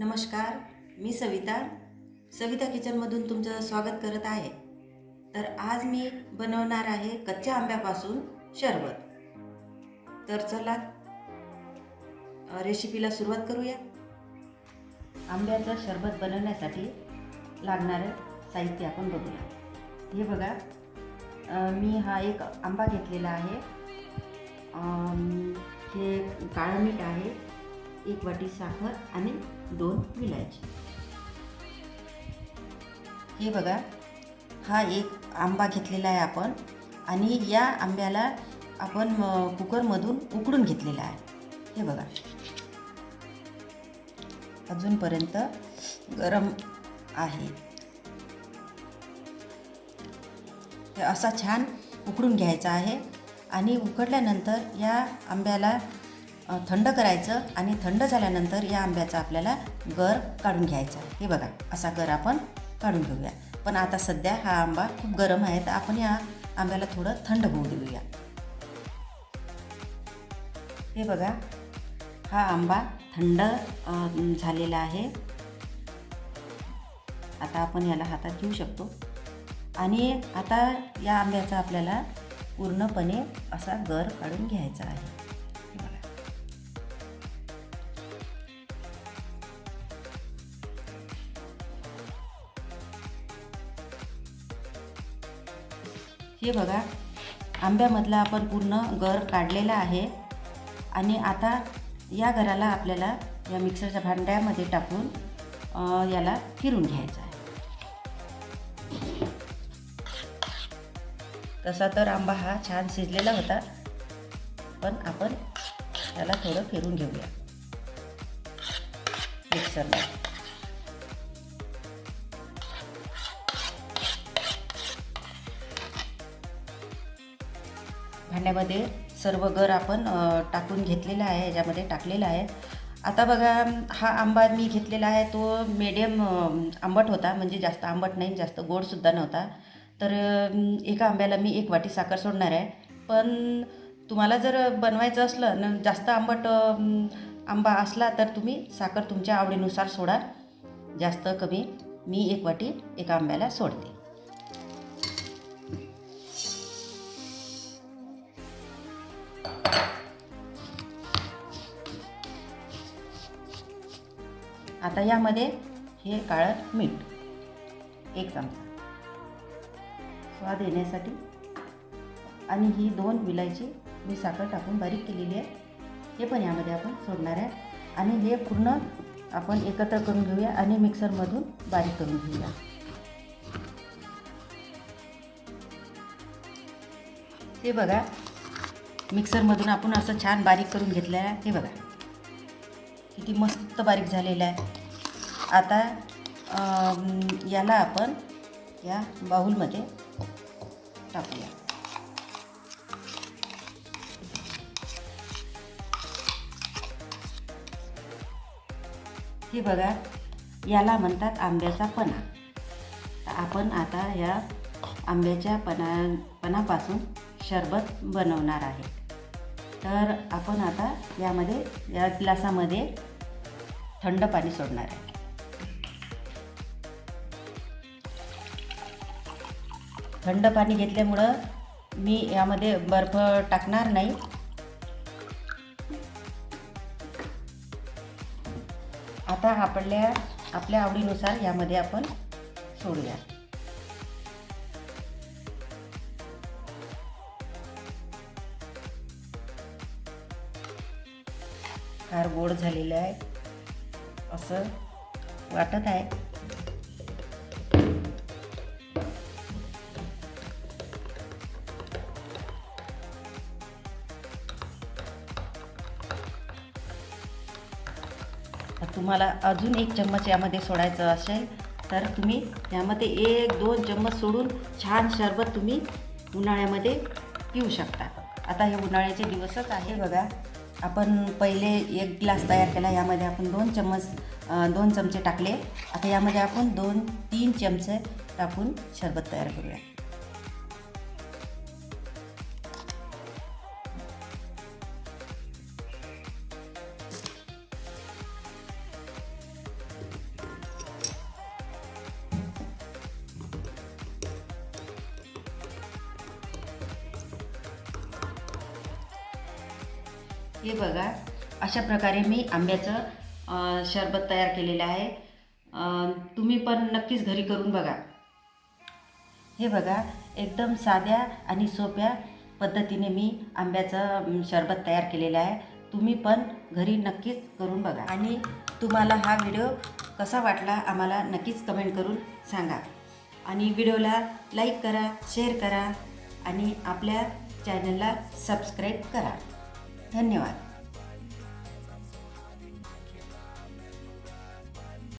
नमस्कार मी सविता. सविता किचनमधून तुमचं स्वागत करत आहे. तर आज मी बनवणार आहे कच्च्या आंब्यापासून शरबत. तर चला रेसिपीला सुरुवात करूया. आंब्याचं शरबत बनवण्यासाठी लागणारं साहित्य आपण बघूया. हे बघा मी हा एक आंबा घेतलेला आहे. हे काळं मीठ आहे. एक वाटी साखर आणि दोन विलायची. हे बघा हा एक आंबा घेतलेला आहे आपण आणि या आंब्याला आपण कुकरमधून उकडून घेतलेला आहे. हे बघा. अजूनपर्यंत गरम आहे. असा छान उकडून घ्यायचा आहे आणि उकडल्यानंतर या आंब्याला थंड करायचं आणि थंड झाल्यानंतर या आंब्याचा आपल्याला गर काढून घ्यायचा. हे बघा असा गर आपण काढून घेऊया. पण आता सध्या हा आंबा खूप गरम आहे तर आपण या आंब्याला थोडं थंड होऊ देऊया. हे बघा हा आंबा थंड झालेला आहे. आता आपण याला हातात घेऊ शकतो. आणि आता या आंब्याचा आपल्याला पूर्णपणे असा गर काढून घ्यायचा आहे. हे बघा आंब्यामधला आपण पूर्ण गर काढलेला आहे आणि आता या गराला आपल्याला या मिक्सरच्या भांड्यामध्ये टाकून याला फिरून घ्यायचं आहे. तसा तर आंबा हा छान शिजलेला होता पण आपण त्याला थोडं फिरून घेऊया. मिक्सरला. भांड्यामध्ये सर्व गर आपण टाकून घेतलेला आहे याच्यामध्ये टाकलेला आहे. आता बघा हा आंबा मी घेतलेला आहे तो मिडियम आंबट होता म्हणजे जास्त आंबट नाही जास्त गोडसुद्धा नव्हता. तर एका आंब्याला मी एक वाटी साखर सोडणार आहे. पण तुम्हाला जर बनवायचं असलं न जास्त आंबट आंबा असला तर तुम्ही साखर तुमच्या आवडीनुसार सोडा. जास्त कमी मी एक वाटी एका आंब्याला सोडते. आता यामध्ये हे काळं मीठ एक चमचा. स्वाद येण्यासाठी आणि ही दोन विलायची मी साखर टाकून बारीक केलेली आहे. हे पण यामध्ये आपण सोडणार आहे. आणि हे पूर्ण आपण एकत्र करून घेऊया आणि मिक्सरमधून बारीक करून घेऊया. हे बघा मिक्सरमधून आपण असं छान बारीक करून घेतलं आहे हे बघा. किती मस्त बारीक झालेलं आहे. आता याला आपण या बाऊलमध्ये टाकूया. हे बघा याला म्हणतात आंब्याचा पणा. तर आपण आता या आंब्याच्या पणा पणापासून शरबत बनवणार आहे. तर आपण आता यामध्ये या ग्लासामध्ये थंड पाणी सोडणार आहे. थंड पाणी घेतल्यामुळं मी यामध्ये बर्फ टाकणार नाही. आता आपल्या आपल्या आवडीनुसार यामध्ये आपण सोडूया. फार गोड झालेलं आहे. असं वाटत आहे. तुम्हाला अजून एक चम्मच यामध्ये सोडायचं असेल तर तुम्ही यामध्ये एक दोन चम्मच सोडून छान शरबत तुम्ही उन्हाळ्यामध्ये पिऊ शकता. आता हे उन्हाळ्याचे दिवसच आहे बघा. आपण पहिले एक ग्लास तयार केला यामध्ये आपण दोन चम्मच दोन चमचे टाकले. आता यामध्ये आपण दोन तीन चमचे टाकून शरबत तयार करूया. हे बघा अशा प्रकारे मी आंब्याचं शरबत तयार केलेलं आहे. तुम्ही पण नक्कीच घरी करून बघा. हे बघा एकदम साध्या आणि सोप्या पद्धतीने मी आंब्याचं शरबत तयार केलेलं आहे. तुम्ही पण घरी नक्कीच करून बघा. आणि तुम्हाला हा व्हिडिओ कसा वाटला आम्हाला नक्कीच कमेंट करून सांगा. आणि व्हिडिओला लाईक करा शेअर करा आणि आपल्या चॅनलला सबस्क्राईब करा. धन्यवाद.